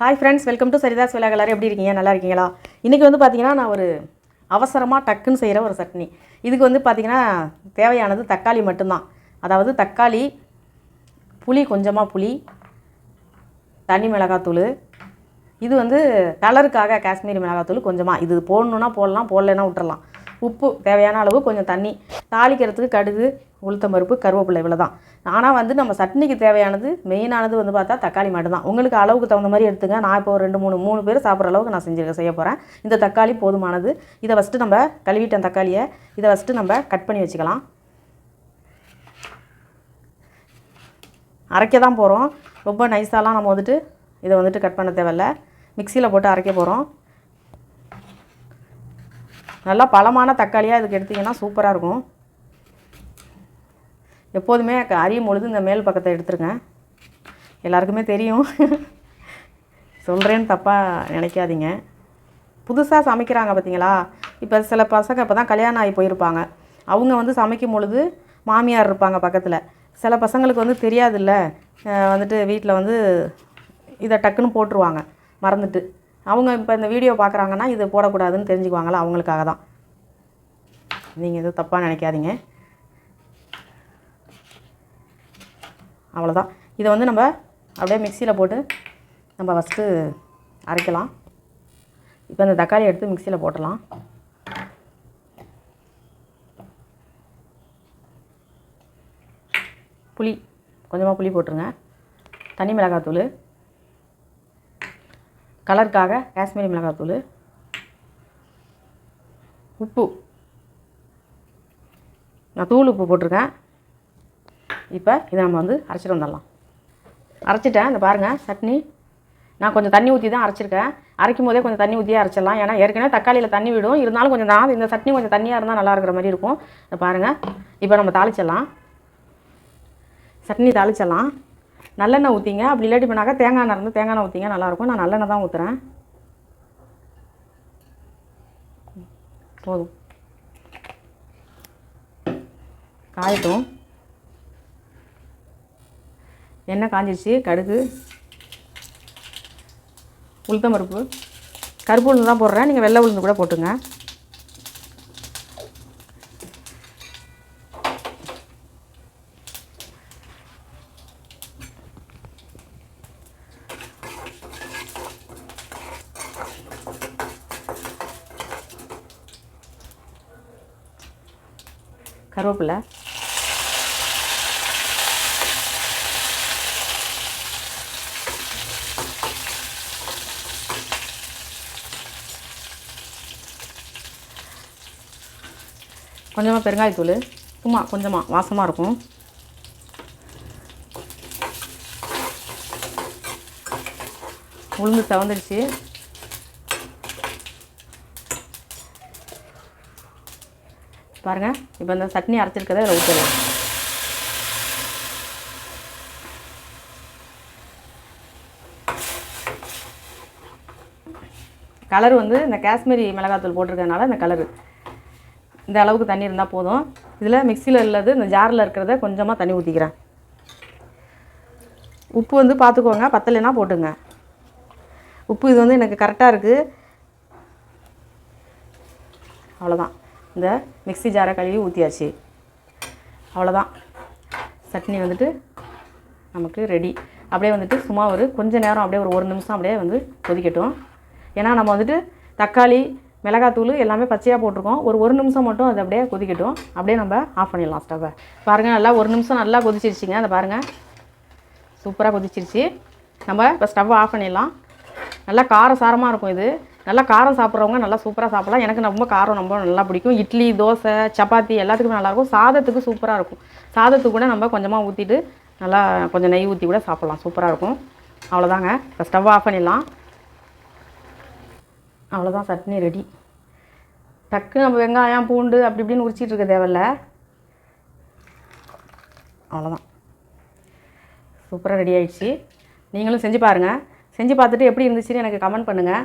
Hi friends welcome to Sarithas விழா எல்லாரும் எப்படி இருக்கீங்க? நல்லா இருக்கீங்களா? இன்றைக்கி வந்து பார்த்தீங்கன்னா நான் ஒரு அவசரமாக டக்குன்னு செய்கிற ஒரு சட்னி. இதுக்கு வந்து பார்த்திங்கன்னா தேவையானது தக்காளி மட்டும்தான். அதாவது தக்காளி புளி கொஞ்சமாக புளி தனி மிளகாத்தூள். இது வந்து கலருக்காக காஷ்மீரி மிளகாத்தூள் கொஞ்சமாக இது போடணுன்னா போடலாம் போடலைன்னா விட்டுறலாம். உப்பு தேவையான அளவு கொஞ்சம் தண்ணி. தாளிக்கிறதுக்கு கடுகு உளுத்தம் பருப்பு கருவேப்பிலை இவ்வளோ தான் ஆனால் வந்து நம்ம சட்னிக்கு தேவையானது மெயினானது வந்து பார்த்தா தக்காளி மட்டும்தான். உங்களுக்கு அளவுக்கு தகுந்த மாதிரி எடுத்துங்க. நான் இப்போ ஒரு ரெண்டு மூணு மூணு பேர் சாப்பிட்ற அளவுக்கு நான் செஞ்சு செய்ய போகிறேன் இந்த தக்காளி போதுமானது. இதை ஃபஸ்ட்டு நம்ம கழுவிட்டேன் தக்காளியை இதை ஃபஸ்ட்டு நம்ம கட் பண்ணி வச்சுக்கலாம். அரைக்க தான் போகிறோம் ரொம்ப நைஸாலாம் நம்ம வந்துட்டு இதை வந்துட்டு கட் பண்ண தேவையில்ல. மிக்சியில் போட்டு அரைக்க போகிறோம் நல்லா பழமான தக்காளியாக இதுக்கு எடுத்திங்கன்னா சூப்பராக இருக்கும். எப்போதுமே க- அரியும் பொழுது இந்த மேல் பக்கத்தை எடுத்துருங்க. எல்லாருக்குமே தெரியும். சொல்கிறேன்னு தப்பாக நினைக்காதீங்க. புதுசாக சமைக்கிறாங்க பார்த்தீங்களா இப்போ சில பசங்க இப்போ தான் கல்யாணம் ஆகி போயிருப்பாங்க. அவங்க வந்து சமைக்கும் பொழுது மாமியார் இருப்பாங்க பக்கத்தில். சில பசங்களுக்கு வந்து தெரியாதுல்ல. வந்துட்டு வீட்டில் வந்து இதை டக்குன்னு போட்டுருவாங்க. மறந்துட்டு. அவங்க இப்போ இந்த வீடியோ பார்க்குறாங்கன்னா இது போடக்கூடாதுன்னு தெரிஞ்சுக்குவாங்களா? அவங்களுக்காக தான். நீங்கள் எதுவும் தப்பாக நினைக்காதீங்க. அவ்வளோதான் இதை வந்து நம்ம அப்படியே மிக்சியில் போட்டு நம்ம ஃபஸ்ட்டு அரைக்கலாம். இப்போ இந்த தக்காளி எடுத்து மிக்சியில் போட்டலாம். புளி கொஞ்சமாக புளி போட்டுருங்க. தனி மிளகாத்தூள். கலருக்காக காஷ்மீரி மிளகாத்தூள் உப்பு. நான் தூள் உப்பு போட்டிருக்கேன். இப்போ இதை நம்ம வந்து அரைச்சிட்டு வந்துடலாம். அரைச்சிட்டேன். இந்த பாருங்கள் சட்னி. நான் கொஞ்சம் தண்ணி ஊற்றி தான் அரைச்சிருக்கேன். அரைக்கும் போதே கொஞ்சம் தண்ணி ஊற்றியே அரைச்சிடலாம். ஏன்னா ஏற்கனவே தக்காளியில் தண்ணி விடும். இருந்தாலும் கொஞ்சம் நான் இந்த சட்னி கொஞ்சம் தண்ணியாக இருந்தால் நல்லா இருக்கிற மாதிரி இருக்கும். இந்த பாருங்கள் இப்போ நம்ம தாளிச்சிடலாம். சட்னி தாளிச்சிடலாம். நல்லெண்ணெய் ஊற்றிங்க அப்படி இல்லாட்டி பண்ணாக்கா தேங்காய் எண்ணெய் இருந்து தேங்காய் எண்ணெய் ஊற்றிங்க நல்லாயிருக்கும் நான் நல்லெண்ணெய் தான் ஊற்றுறேன் போதும். காயட்டும். எண்ணெய் காஞ்சிருச்சு. கடுகு. உளுத்தம் பருப்பு கருப்பு உளுந்து தான் போடுறேன். நீங்கள் வெள்ளை உளுந்து கூட போட்டுங்க. கருவேப்பிலை. கொஞ்சமாக பெருங்காயத்தூள். சும்மா கொஞ்சமாக வாசமாக இருக்கும். உளுந்து சவந்துடுச்சு பாருங்கள் இப்போ இந்த சட்னி அரைச்சிருக்கதை இதில் ஊற்றலாம் கலர் வந்து இந்த காஷ்மீரி மிளகாத்தூள் போட்டிருக்கிறதுனால இந்த கலரு. இந்த அளவுக்கு தண்ணி இருந்தால் போதும். இதில் மிக்சியில் உள்ளது இந்த ஜாரில் இருக்கிறத கொஞ்சமாக தண்ணி ஊற்றிக்கிறேன் உப்பு வந்து பார்த்துக்கோங்க பத்தலைன்னா போட்டுங்க. உப்பு இது வந்து எனக்கு கரெக்டாக இருக்குது அவ்வளோதான் இந்த மிக்ஸி ஜாரை கழுவி ஊற்றியாச்சு அவ்வளோதான் சட்னி வந்துட்டு நமக்கு ரெடி அப்படியே வந்துட்டு சும்மா ஒரு கொஞ்ச நேரம் அப்படியே ஒரு ஒரு நிமிஷம் அப்படியே வந்து கொதிக்கட்டும். ஏன்னா நம்ம வந்துட்டு தக்காளி மிளகாத்தூள் எல்லாமே பச்சையாக போட்டிருக்கோம். ஒரு ஒரு நிமிஷம் மட்டும் அது அப்படியே கொதிக்கட்டும். அப்படியே நம்ம ஆஃப் பண்ணிடலாம் ஸ்டவ்வை பாருங்கள் நல்லா ஒரு நிமிஷம் நல்லா கொதிச்சிருச்சிங்க. அதை பாருங்கள் சூப்பராக கொதிச்சிருச்சு. நம்ம இப்போ ஸ்டவ்வை ஆஃப் பண்ணிடலாம். நல்லா காரம் சாரமாக இருக்கும் இது. நல்லா காரம் சாப்பிட்றவங்க நல்லா சூப்பராக சாப்பிடலாம். எனக்கு ரொம்ப காரம் ரொம்ப நல்லா பிடிக்கும். இட்லி தோசை சப்பாத்தி எல்லாத்துக்குமே நல்லாயிருக்கும் சாதத்துக்கு சூப்பராக இருக்கும். சாதத்துக்கு கூட நம்ம கொஞ்சமாக ஊற்றிட்டு நல்லா கொஞ்சம் நெய் ஊற்றி கூட சாப்பிட்லாம். சூப்பராக இருக்கும். அவ்வளோதாங்க இப்போ ஸ்டவ் ஆஃப் பண்ணிடலாம். அவ்வளோதான் சட்னி ரெடி டக்கு நம்ம வெங்காயம் பூண்டு அப்படி இப்படின்னு உரிச்சிட்டு இருக்க தேவையில்ல. அவ்வளோதான் சூப்பராக ரெடி ஆயிடுச்சு. நீங்களும் செஞ்சு பாருங்கள் செஞ்சு பார்த்துட்டு எப்படி இருந்துச்சுன்னு எனக்கு கமெண்ட் பண்ணுங்கள்